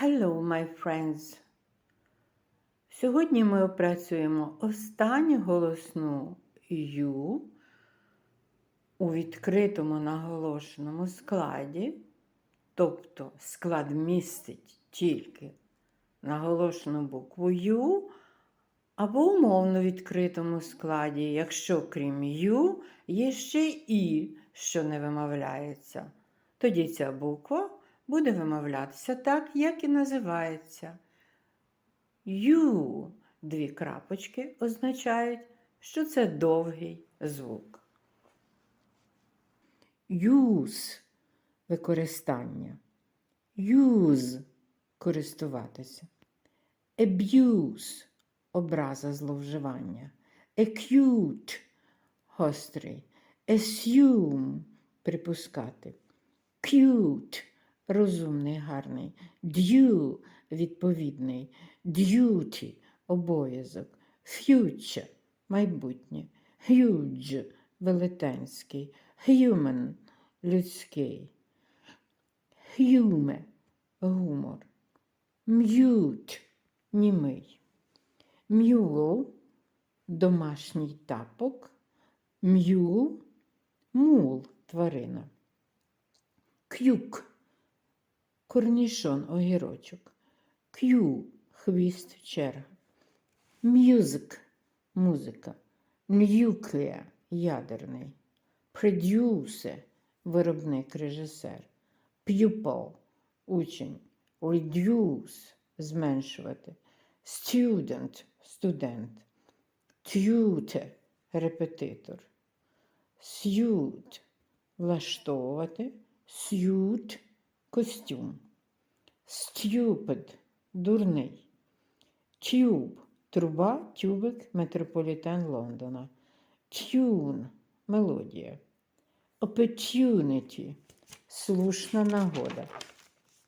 Hello, my friends! Сьогодні ми опрацюємо останню голосну Ю у відкритому наголошеному складі, тобто склад містить тільки наголошену букву Ю, або умовно відкритому складі, якщо крім Ю є ще І, що не вимовляється. Тоді ця буква буде вимовлятися так, як і називається. Ю. Дві крапочки означають, що це довгий звук. Use – використання. Use – користуватися. Abuse – образа зловживання. Acute – гострий. Assume – припускати. Cute – розумний, гарний. Due – відповідний. Duty – обов'язок. Future – майбутнє. Huge – велетенський. Human – людський. Hume – гумор. Mute – німий. Mule – домашній тапок. М'юл – мул – тварина. К'юк – корнішон, огірочок. К'ю – хвіст, черга. М'юзик – музика. Nuclear – ядерний. Producer – виробник, режисер. Pupil – учень. Reduce – зменшувати. Student – студент. Tutor – репетитор. Suit – влаштовувати. Suit – костюм. Stupid – дурний. Tube – труба, тюбик, метрополітен Лондона. Tune – мелодія. Opportunity – слушна нагода.